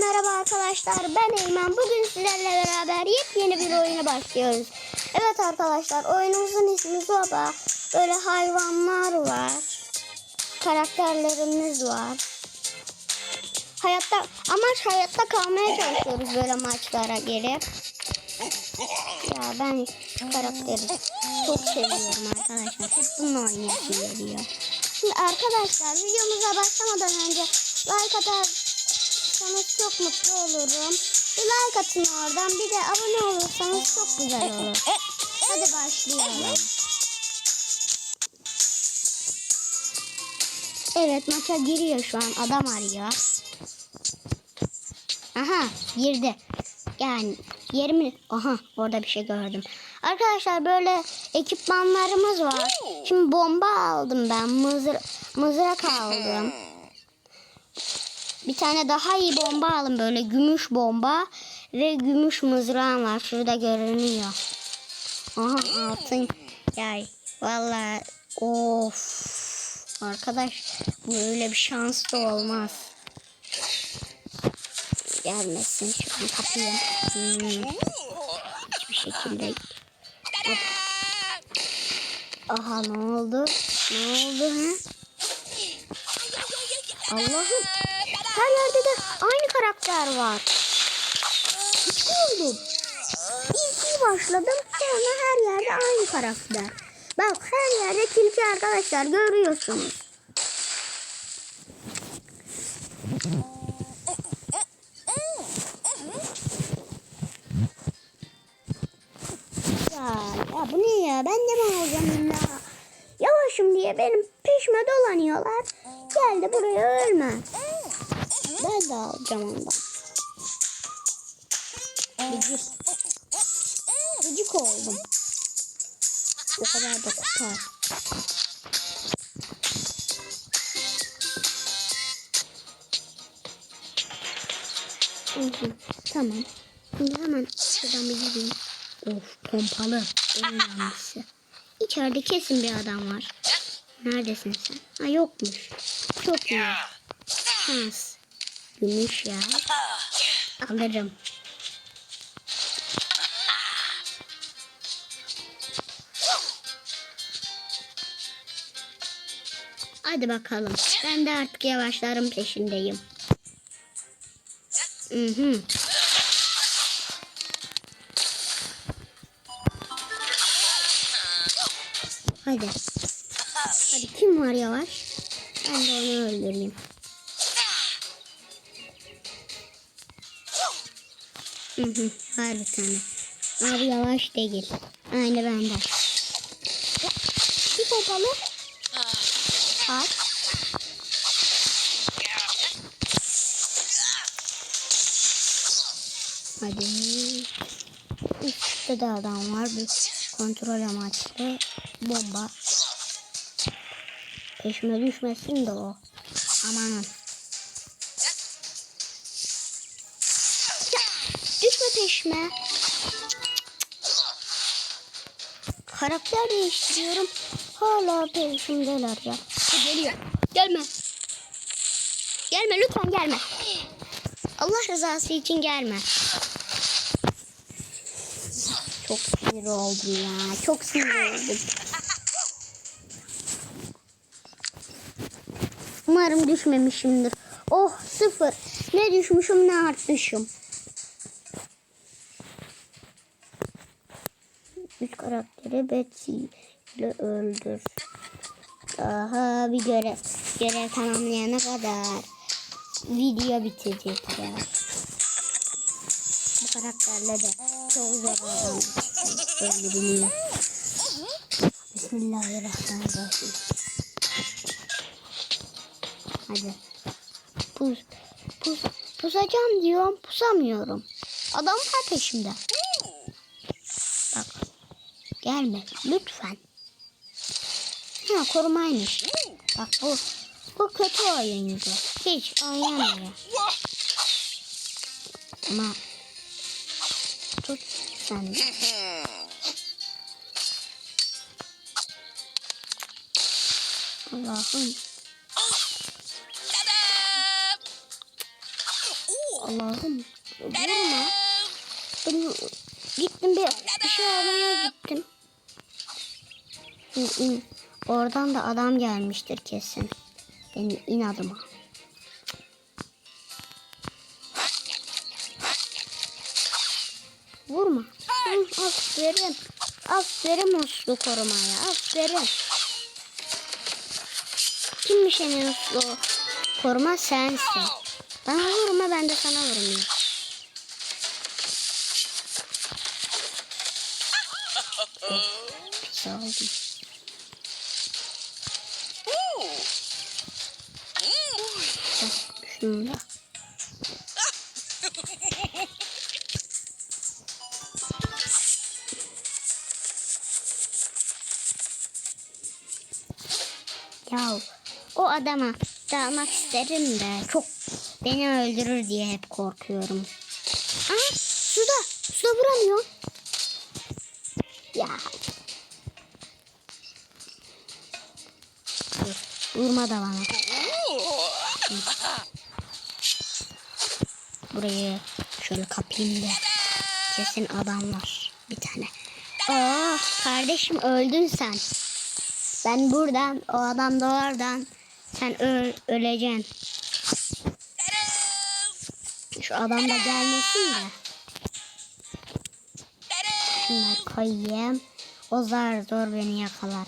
merhaba arkadaşlar. Ben Eymen. Bugün sizlerle beraber yepyeni bir oyuna başlıyoruz. Evet arkadaşlar oyunumuzun ismi Zoba. Böyle hayvanlar var. Karakterlerimiz var. Hayatta amaç hayatta kalmaya çalışıyoruz böyle maçlara gelip. Ya ben karakteri çok seviyorum arkadaşlar. Hep bununla oynayasım. Şimdi arkadaşlar videomuza başlamadan önce like atarsanız çok mutlu olurum. Bir like atın oradan bir de abone olursanız çok güzel olur. Hadi başlayalım. Evet maça giriyor şu an adam arıyor. Aha girdi. Yani yerimi aha orada bir şey gördüm. Arkadaşlar böyle ekipmanlarımız var. Şimdi bomba aldım ben. Mızır, mızrak aldım. Bir tane daha iyi bomba aldım böyle gümüş bomba ve gümüş mızrağım var. Şurada görünüyor. Aha altın yay. Vallahi of. Arkadaş böyle bir şans da olmaz. Gelmesin şunu kapıyı. Hmm. Hiçbir şekilde. Aha ne oldu? Ne oldu ha? Allah'ım. Her yerde de aynı karakter var. Hiç oldum. İlk başladım. Sonra her yerde aynı karakter. Bak her yerde tilki arkadaşlar görüyorsunuz. Ya, ya bu ne ya? Ben de mi alacağım ya? Yavaşım diye benim peşime dolanıyorlar. Gel de buraya ölme. Ben de alacağım ondan. Gıcık. Gıcık oldum. Bu kadar da hı, Tamam. Şimdi hemen şuradan bir gideyim. Of pompalı. En önemlisi. İçeride kesin bir adam var. Neredesin sen? Ha yokmuş. Çok iyi. Şans. Gümüş ya. Alırım. Hadi bakalım. Ben de artık yavaşlarım peşindeyim. Hı hı. Hadi. Hadi kim var yavaş? Ben de onu öldüreyim. Hı hı, var bir tane. Abi yavaş değil. Aynı bende. Bir pompalı. At. Hadi. Üstte de adam var. Bir kontrol amaçlı bomba. Peşime düşmesin de o. Amanın. Düşme. Karakter değiştiriyorum. Hala peşimdeler ya. Geliyor. Gelme. Gelme lütfen gelme. Allah rızası için gelme. Çok sinir oldum ya. Çok sinir oldum. Umarım düşmemişimdir. Oh sıfır. Ne düşmüşüm ne artmışım. Karakteri Betsy ile öldür. Daha bir görev. Görev tamamlayana kadar video bitecekler. Bu karakterle de çok zor öldürülüyor. Bismillahirrahmanirrahim. Hadi. Pus, pus, pusacağım diyorum, pusamıyorum. Adam var peşimde. Gelme lütfen. Ha korumaymış. Bak bu bu kötü oyuncu. Hiç oynamıyor. Ama tut sen. Allah'ım. Allah'ım. Vurma. Ben gittim bir, bir şey almaya. İn, in. Oradan da adam gelmiştir kesin. Ben in adıma. Vurma. Hı, aferin. Aferin uslu korumaya. Aferin. Kimmiş en uslu koruma sensin. Bana vurma ben de sana vurmayayım. Pis oldum. Da. Ya o adama dalmak isterim de çok beni öldürür diye hep korkuyorum. Aa suda suda vuramıyor. Ya. Dur, vurma da bana. Burayı şöyle kapayım da. Kesin adam var bir tane. Aa kardeşim öldün sen. Ben buradan, o adam da oradan. Sen öl, öleceksin. Şu adam da gelmesin de. Şunları koyayım. O zar zor beni yakalar.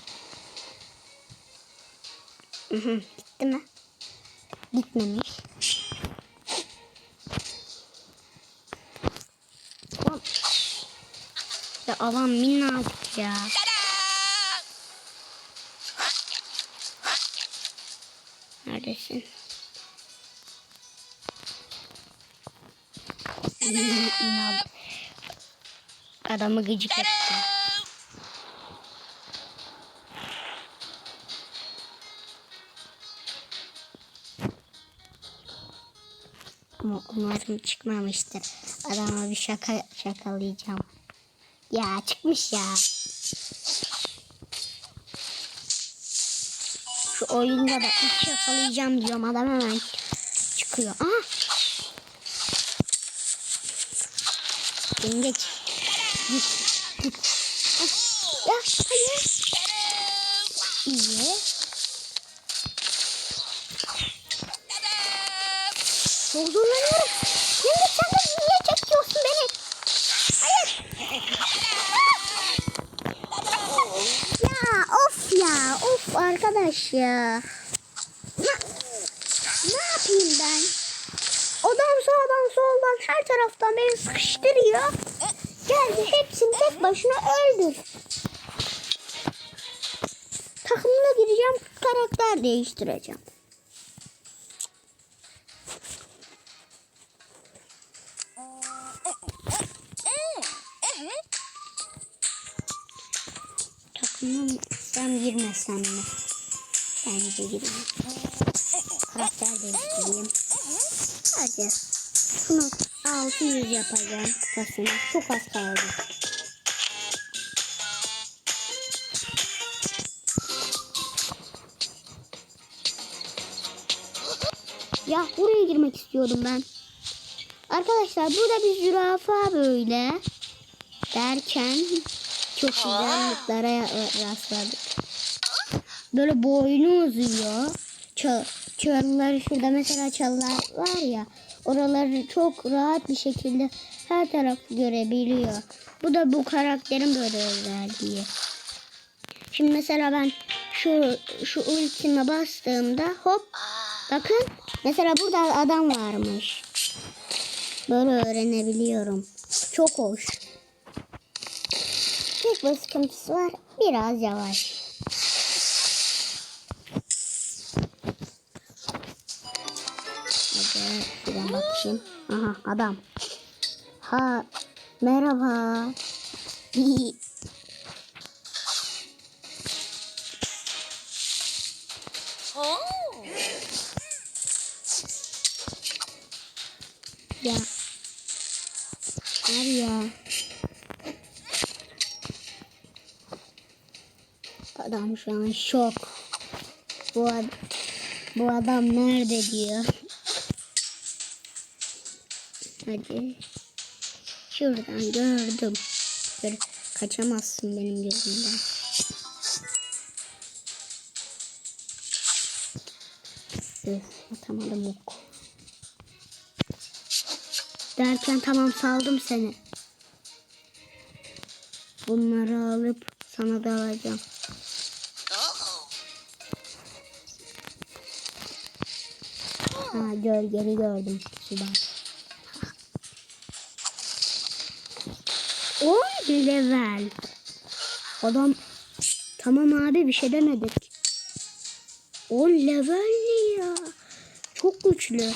Gitti mi? Gitmemiş. Hop. Ya adam minnacık ya. Neredesin? İnat. Adamı gıcık etti. Ama umarım çıkmamıştır. Adama bir şaka şakalayacağım. Ya çıkmış ya. Şu oyunda da hiç yakalayacağım diyorum. Adam hemen çıkıyor. Aha. Yengeç. Git. Git. Ah, Ya hayır. İyi. Çok zorlanıyorum. Yengeç sen de niye çekiyorsun beni? Hayır. Ya of ya of ya. Ne, yapayım ben? Adam sağdan soldan her taraftan beni sıkıştırıyor. Geldi hepsini tek başına öldür. Takımına gireceğim karakter değiştireceğim. Takımım sen girmesem mi? Bence gireyim. Karakter değiştireyim. Hadi. Şunu 600 yapacağım kupasını. Çok az kaldı. Ya buraya girmek istiyordum ben. Arkadaşlar burada bir zürafa böyle derken çok güzel mutlara rastladık. Böyle boynu uzuyor. Çal, çalıları şurada mesela çalılar var ya oraları çok rahat bir şekilde her tarafı görebiliyor. Bu da bu karakterin böyle özelliği. Şimdi mesela ben şu şu ultime bastığımda hop bakın mesela burada adam varmış. Böyle öğrenebiliyorum. Çok hoş. Tek bir sıkıntısı var. Biraz yavaş. Şuradan bakayım. Aha adam. Ha merhaba. ya. Var ya. Adam şu an şok. Bu, ad- bu adam nerede diyor. Hadi. Şuradan gördüm. Böyle kaçamazsın benim gözümden. Üf, atamadım ok. Derken tamam saldım seni. Bunları alıp sana da alacağım. Ha gölgeni gördüm. Sudan. 10 level. Adam tamam abi bir şey demedik. 10 level ya? Çok güçlü.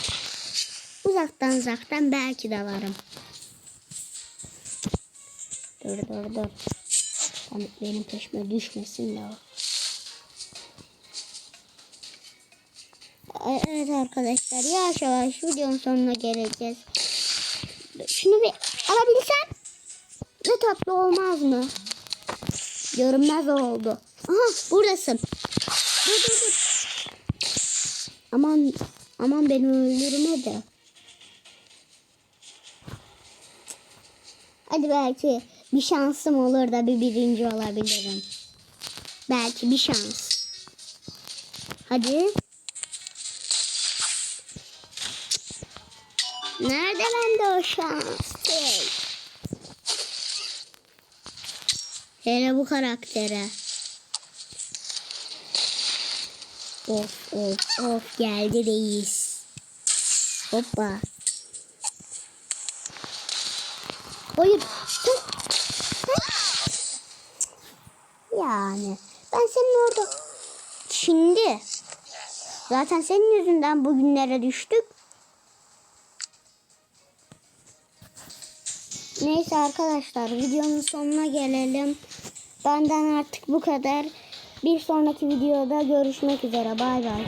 Uzaktan uzaktan belki de varım. Dur dur dur. Benim peşime düşmesin o. Ay, Evet arkadaşlar yavaş yavaş videonun sonuna geleceğiz. Şunu bir alabilsem ne tatlı olmaz mı? Görünmez oldu. Aha buradasın. Dur dur dur. Aman aman beni öldürme de. Hadi belki bir şansım olur da bir birinci olabilirim. Belki bir şans. Hadi. Nerede bende o şans? Hey. Hele bu karaktere. Of of of geldi reis. Hoppa. Hayır. Yani ben senin orada şimdi zaten senin yüzünden bugünlere düştük. Neyse arkadaşlar videonun sonuna gelelim. Benden artık bu kadar. Bir sonraki videoda görüşmek üzere. Bay bay.